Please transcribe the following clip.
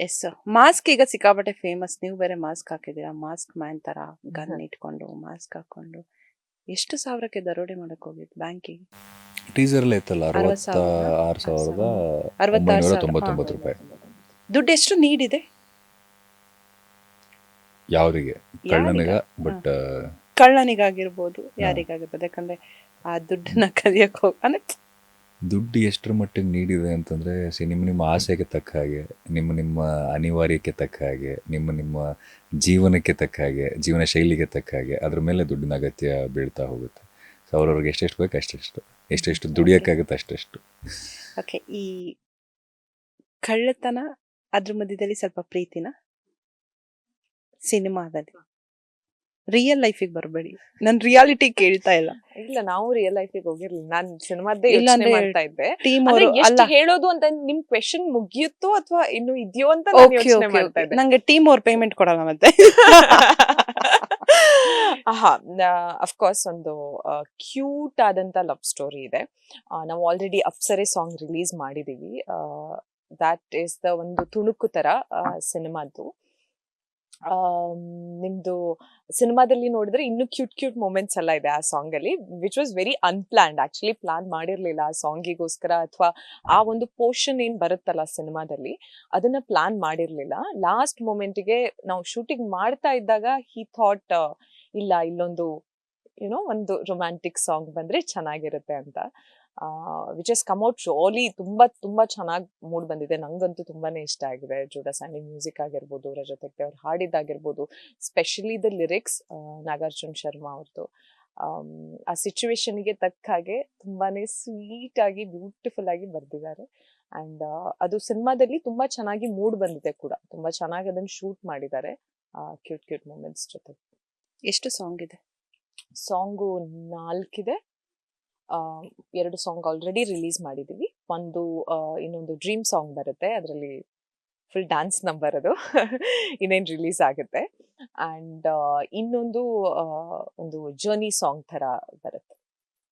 S mask ಈಗ ಸಿಕ್ಕಾಪಟ್ಟೆ famous ನೀವು ಬೇರೆ ಮಾಸ್ಕ್ ಹಾಕಿದೀರಾ ಮಾಸ್ಕ್ ಮ್ಯಾನ್ ತರ ಗನ್ ಇಟ್ಕೊಂಡು ಮಾಸ್ಕ್ ಹಾಕೊಂಡು. ಎಷ್ಟು ಸಾವಿರಕ್ಕೆ ದರೋಡೆ ಮಾಡಕ್ ಹೋಗಿದ್ದು ಬ್ಯಾಂಕಿಗೆ? ಟೀಸರ್ ಇತ್ತಲ್ಲ? ಸಾವಿರದ ಅರವತ್ತಾರು ತೊಂಬತ್ತೊಂಬತ್ತು ರೂಪಾಯಿ. ದುಡ್ಡು ಎಷ್ಟು ನೀಡಿದೆ? ಯಾವ್ರಿಗೆ ಕಳ್ಳನಿಗ ಬಟ್ ಕಳ್ಳನಿಗಾಗಿರ್ಬೋದು ಯಾರಿಗಾಗಿರ್ಬೋದು. ಯಾಕಂದ್ರೆ ಆ ದುಡ್ಡನ್ನ ಕದಿಯಕ್ ಹೋಗ್ ಅಂದ್ರೆ ದುಡ್ಡು ಎಷ್ಟರ ಮಟ್ಟಿಗೆ ನೀಡಿದೆ ಅಂತಂದ್ರೆ ಸಿ ನಿಮ್ಮ ನಿಮ್ಮ ಆಸೆಗೆ ತಕ್ಕ ಹಾಗೆ, ನಿಮ್ಮ ನಿಮ್ಮ ಅನಿವಾರ್ಯಕ್ಕೆ ತಕ್ಕ ಹಾಗೆ, ನಿಮ್ಮ ನಿಮ್ಮ ಜೀವನಕ್ಕೆ ತಕ್ಕ ಹಾಗೆ, ಜೀವನ ಶೈಲಿಗೆ ತಕ್ಕ ಹಾಗೆ ಅದ್ರ ಮೇಲೆ ದುಡ್ಡಿನ ಅಗತ್ಯ ಬೀಳ್ತಾ ಹೋಗುತ್ತೆ. ಸೊ ಅವ್ರವ್ರಿಗೆ ಎಷ್ಟೆಷ್ಟು ಬೇಕು ಅಷ್ಟೆಷ್ಟು, ಎಷ್ಟೆಷ್ಟು ದುಡಿಯೋಕ್ಕಾಗುತ್ತೆ ಅಷ್ಟೆಷ್ಟು. ಓಕೆ ಈ ಕಳ್ಳತನ ಅದ್ರ ಮಧ್ಯದಲ್ಲಿ ಸ್ವಲ್ಪ ಪ್ರೀತಿನ ಸಿನಿಮಾದಲ್ಲಿ. ರಿಯಲ್ ಲೈಫಿಗೆ ಬರಬೇಡಿ. ನನ್ ರಿಯಾಲಿಟಿ ಕೇಳ್ತಾ ಇಲ್ಲ. ಇಲ್ಲ ನಾವು ರಿಯಲ್ ಲೈಫಿಗೆ ಹೋಗಿರ್ಲಿಲ್ಲ. ನಾನ್ ಸಿನಿಮಾದ್ದೇ ಇಲ್ಲ ಯೋಚನೆ ಮಾಡ್ತಾ ಇದ್ದೆ. ಟೀಮ್ ಅಂದ್ರೆ ಎಷ್ಟು ಅಲ್ಲ. ಹೇಳೋದು ಅಂತ ನಿಮ್ ಕ್ವೆಶನ್ ಮುಗಿಯುತ್ತೋ ಅಥವಾ ಇನ್ನು ಇದೆಯೋ ಅಂತ ನಾನು ಓಕೆ ಯೋಚನೆ ಓಕೆ ಮಾಡ್ತಾ ಇದ್ದೆ. ನಂಗೆ ಟೀಮ್ ಅವ್ರ ಪೇಮೆಂಟ್ ಕೊಡಲ್ಲ ಮತ್ತೆ. ಹಾ ಅಫ್ಕೋರ್ಸ್ ಒಂದು ಕ್ಯೂಟ್ ಆದಂತ ಲವ್ ಸ್ಟೋರಿ ಇದೆ. ಆ, ನಾವು ಆಲ್ರೆಡಿ ಅಪ್ಸರೆ ಸಾಂಗ್ ರಿಲೀಸ್ ಮಾಡಿದೀವಿ. ದಾಟ್ ಈಸ್ ದ ಒಂದು ತುಣುಕು ತರ ಸಿನಿಮಾದ್ದು. ನಿಮ್ದು ಸಿನಿಮಾದಲ್ಲಿ ನೋಡಿದ್ರೆ ಇನ್ನು ಕ್ಯೂಟ್ ಕ್ಯೂಟ್ ಮೂಮೆಂಟ್ಸ್ ಎಲ್ಲ ಇದೆ ಆ ಸಾಂಗ್ ಅಲ್ಲಿ which was very unplanned actually plan ಮಾಡಿರ್ಲಿಲ್ಲ ಆ ಸಾಂಗಿಗೋಸ್ಕರ ಅಥವಾ ಆ ಒಂದು ಪೋರ್ಷನ್ ಏನ್ ಬರುತ್ತಲ್ಲ ಸಿನಿಮಾದಲ್ಲಿ, ಅದನ್ನ ಪ್ಲಾನ್ ಮಾಡಿರ್ಲಿಲ್ಲ. ಲಾಸ್ಟ್ ಮೂಮೆಂಟ್ಗೆ ನಾವು ಶೂಟಿಂಗ್ ಮಾಡ್ತಾ ಇದ್ದಾಗ ಹಿ ಥಾಟ್ ಇಲ್ಲ, ಇಲ್ಲೊಂದು ಏನೋ ಒಂದು ರೊಮ್ಯಾಂಟಿಕ್ ಸಾಂಗ್ ಬಂದ್ರೆ ಚೆನ್ನಾಗಿರುತ್ತೆ ಅಂತ. ವಿಚ್ ಎಸ್ ಕಮ್ಔಟ್ ಶೋಲಿ ತುಂಬಾ ತುಂಬಾ ಚೆನ್ನಾಗಿ ಮೂಡ್ ಬಂದಿದೆ. ನಂಗಂತೂ ತುಂಬಾನೇ ಇಷ್ಟ ಆಗಿದೆ. ಜೋಡಾ ಸ್ಯಾಂಡಿ ಮ್ಯೂಸಿಕ್ ಆಗಿರ್ಬೋದು ರಜತ್ ಹೆಗ್ಡೆ ಅವ್ರು ಹಾಡಿದ್ದಾಗಿರ್ಬೋದು specially the lyrics Nagarjun Sharma ಅವ್ರದ್ದು ಆ ಸಿಚುವೇಶನ್ಗೆ ತಕ್ಕ ಹಾಗೆ ತುಂಬಾನೇ ಸ್ವೀಟ್ ಆಗಿ ಬ್ಯೂಟಿಫುಲ್ ಆಗಿ ಬರೆದಿದ್ದಾರೆ. ಅಂಡ್ ಅದು ಸಿನಿಮಾದಲ್ಲಿ ತುಂಬಾ ಚೆನ್ನಾಗಿ ಮೂಡ್ ಬಂದಿದೆ ಕೂಡ. ತುಂಬಾ ಚೆನ್ನಾಗಿ ಅದನ್ನ ಶೂಟ್ ಮಾಡಿದ್ದಾರೆ. ಕ್ಯೂಟ್ ಕ್ಯೂಟ್ ಮೂಮೆಂಟ್ಸ್ ಜೊತೆ ಎಷ್ಟು ಸಾಂಗ್ ಇದೆ? ಸಾಂಗು ನಾಲ್ಕಿದೆ. ಎರಡು ಸಾಂಗ್ ಆಲ್ರೆಡಿ ರಿಲೀಸ್ ಮಾಡಿದ್ದೀವಿ ಒಂದು ಇನ್ನೊಂದು ಡ್ರೀಮ್ ಸಾಂಗ್ ಬರುತ್ತೆ. ಅದರಲ್ಲಿ ಫುಲ್ ಡ್ಯಾನ್ಸ್ ನಂಬರ್ ಅದು. ಇನ್ನೇನು ರಿಲೀಸ್ ಆಗುತ್ತೆ. ಆ್ಯಂಡ್ ಇನ್ನೊಂದು ಒಂದು ಜರ್ನಿ ಸಾಂಗ್ ಥರ ಬರುತ್ತೆ.